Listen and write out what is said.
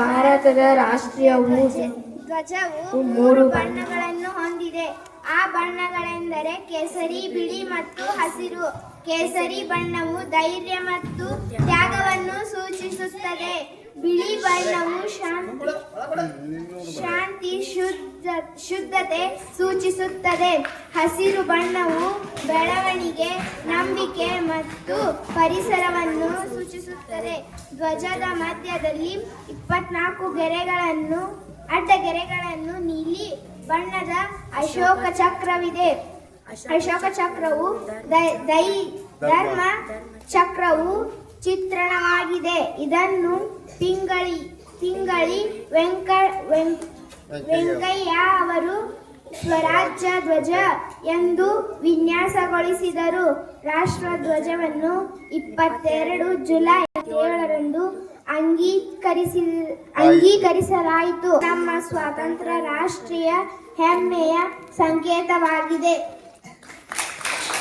ಭಾರತದ ರಾಷ್ಟ್ರೀಯ ಧ್ವಜವು ಮೂರು ಬಣ್ಣಗಳನ್ನು ಹೊಂದಿದೆ. ಆ ಬಣ್ಣಗಳೆಂದರೆ ಕೇಸರಿ ಬಿಳಿ ಮತ್ತು ಹಸಿರು. ಕೇಸರಿ ಬಣ್ಣವು ಧೈರ್ಯ ಮತ್ತು ತ್ಯಾಗವನ್ನು ಸೂಚಿಸುತ್ತದೆ. ಬಿಳಿ ಬಣ್ಣವು ಶಾಂತಿ ಶಾಂತಿ ಶುದ್ಧ ಶುದ್ಧತೆ ಸೂಚಿಸುತ್ತದೆ. ಹಸಿರು ಬಣ್ಣವು ಬೆಳವಣಿಗೆ ನಂಬಿಕೆ ಮತ್ತು ಪರಿಸರವನ್ನು ಸೂಚಿಸುತ್ತದೆ. ಧ್ವಜದ ಮಧ್ಯದಲ್ಲಿ ಇಪ್ಪತ್ನಾಲ್ಕು ಗೆರೆಗಳನ್ನು, ಅಡ್ಡ ಗೆರೆಗಳನ್ನು ನೀಲಿ ಬಣ್ಣದ ಅಶೋಕ ಚಕ್ರವಿದೆ. ಅಶೋಕ ಚಕ್ರವು ದೈ- ಧರ್ಮ ಚಕ್ರವು ಚಿತ್ರಣವಾಗಿದೆ. ಇದನ್ನು ತಿಂಗಳಿ ತಿಂಗಳಿ ವೆಂಕ ವೆಂಕಯ್ಯ ಅವರು ಸ್ವರಾಜ್ಯ ಧ್ವಜ ಎಂದು ವಿನ್ಯಾಸಗೊಳಿಸಿದರು. ರಾಷ್ಟ್ರ ಧ್ವಜವನ್ನು ಇಪ್ಪತ್ತೆರಡು ಜುಲೈ ಏಳರಂದು ಅಂಗೀಕರಿಸಿ ಅಂಗೀಕರಿಸಲಾಯಿತು. ನಮ್ಮ ಸ್ವಾತಂತ್ರ್ಯ ರಾಷ್ಟ್ರೀಯ ಹೆಮ್ಮೆಯ ಸಂಕೇತವಾಗಿದೆ.